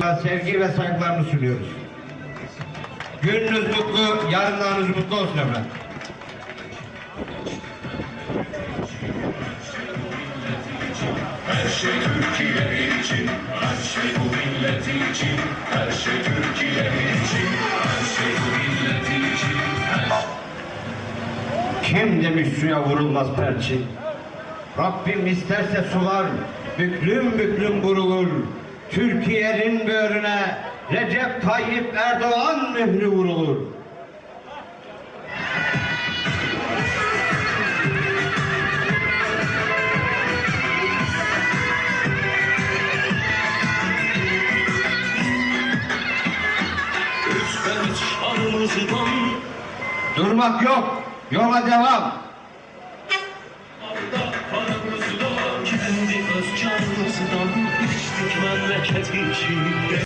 sevgi ve saygılarını sunuyoruz. Gününüz mutlu, yarınlarınız mutlu olsun efendim. Her şey Türkiye için, her şey bu millet için, her şey Türkiye için, her şey bu millet için, her Kim demiş suya vurulmaz perçin? Rabbim isterse sular büklüm büklüm vurulur. Türkiye'nin böğrüne Recep Tayyip Erdoğan mührü vurulur. Durmak yok, yola devam. Paramızdan, kendi öz canımızdan, içtik memleket için.